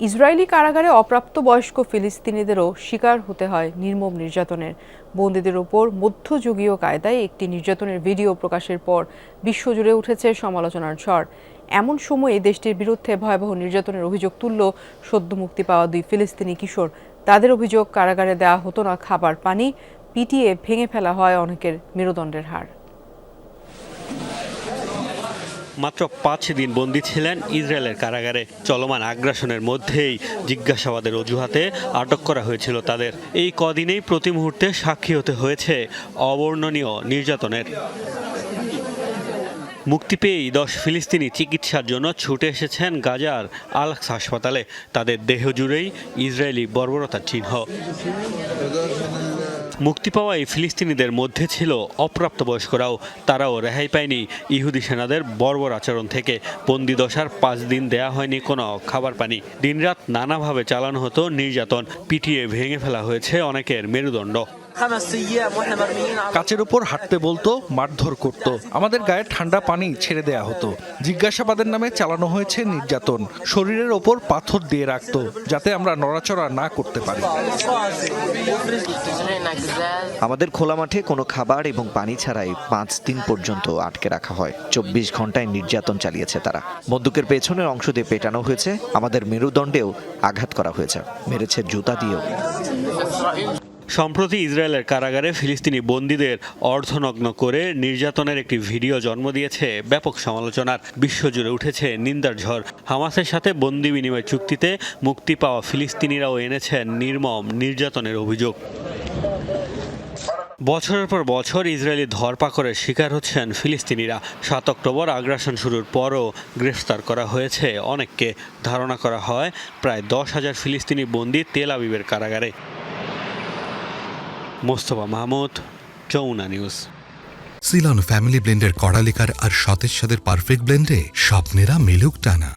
Israeli কারাগারে অপ্রাপ্তবয়স্ক ফিলিস্তিনিদেরও শিকার হতে হয় নির্মম নির্যাতনের। বন্দীদের ওপর মধ্যযুগীয় কায়দায় একটি নির্যাতনের ভিডিও প্রকাশের পর বিশ্বজুড়ে উঠেছে সমালোচনার ঝড়। এমন সময়ে দেশটির বিরুদ্ধে ভয়াবহ নির্যাতনের অভিযোগ তুলল সদ্য মুক্তি পাওয়া দুই ফিলিস্তিনি কিশোর। তাদের অভিযোগ, কারাগারে দেওয়া হতো না খাবার পানি, পিটিয়ে ভেঙে ফেলা হয় অনেকের মেরুদণ্ডের হাড় মাত্র পাঁচ দিন বন্দী ছিলেন ইসরায়েলের কারাগারে। চলমান আগ্রাসনের মধ্যেই জিজ্ঞাসাবাদের অজুহাতে আটক করা হয়েছিল তাদের। এই কদিনেই প্রতি মুহূর্তে সাক্ষী হতে হয়েছে অবর্ণনীয় নির্যাতনের। মুক্তি পেয়েই দশ ফিলিস্তিনি চিকিৎসার জন্য ছুটে এসেছেন গাজার আলাক্স হাসপাতালে। তাদের দেহ জুড়েই ইসরায়েলি বর্বরতার চিহ্ন। মুক্তি পাওয়া এই ফিলিস্তিনিদের মধ্যে ছিল অপ্রাপ্তবয়স্করাও। তারাও রেহাই পায়নি। ইহুদি সেনাদের বর্বর আচরণ থেকে বন্দি দশার পাঁচ দিন দেয়া হয়নি, কোনো খাবার পানি। দিনরাত নানাভাবে চালানো হতো নির্যাতন। পিটিয়ে ভেঙে ফেলা হয়েছে অনেকের মেরুদণ্ড। কাচের উপর হাঁটতে বলতো মারধর করত। আমাদের গায়ে ঠান্ডা পানি ছেড়ে দেয়া হতো। জিজ্ঞাসাবাদের নামে চালানো হয়েছে নির্যাতন। শরীরের ওপর পাথর দিয়ে রাখতো যাতে আমরা নড়াচড়া না করতে পারি। আমাদের খোলা মাঠে কোনো খাবার এবং পানি ছাড়াই পাঁচ দিন পর্যন্ত আটকে রাখা হয়। চব্বিশ ঘন্টায় নির্যাতন চালিয়েছে তারা। বন্দুকের পেছনের অংশ দিয়ে পেটানো হয়েছে। আমাদের মেরুদণ্ডেও আঘাত করা হয়েছে। মেরেছে জুতা দিয়েও। সম্প্রতি ইসরায়েলের কারাগারে ফিলিস্তিনি বন্দীদের অর্ধনগ্ন করে নির্যাতনের একটি ভিডিও জন্ম দিয়েছে। ব্যাপক সমালোচনার বিশ্বজুড়ে উঠেছে নিন্দার ঝড়। হামাসের সাথে বন্দি বিনিময় চুক্তিতে মুক্তি পাওয়া ফিলিস্তিনিরাও এনেছেন নির্মম নির্যাতনের অভিযোগ। বছরের পর বছর ইসরায়েলি ধরপাকড়ের শিকার হচ্ছেন ফিলিস্তিনিরা। সাত অক্টোবর আগ্রাসন শুরুর পরও গ্রেফতার করা হয়েছে। অনেককে ধারণা করা হয় প্রায় দশ হাজার ফিলিস্তিনি বন্দী তেল আবিবের কারাগারে। মোস্তফা মাহমুদ চৌনা নিউজ। সিলন ফ্যামিলি ব্লেন্ডের কড়ালিকার আর সতেজ সাদের পারফেক্ট ব্লেন্ডে স্বপ্নেরা মেলুক টানা।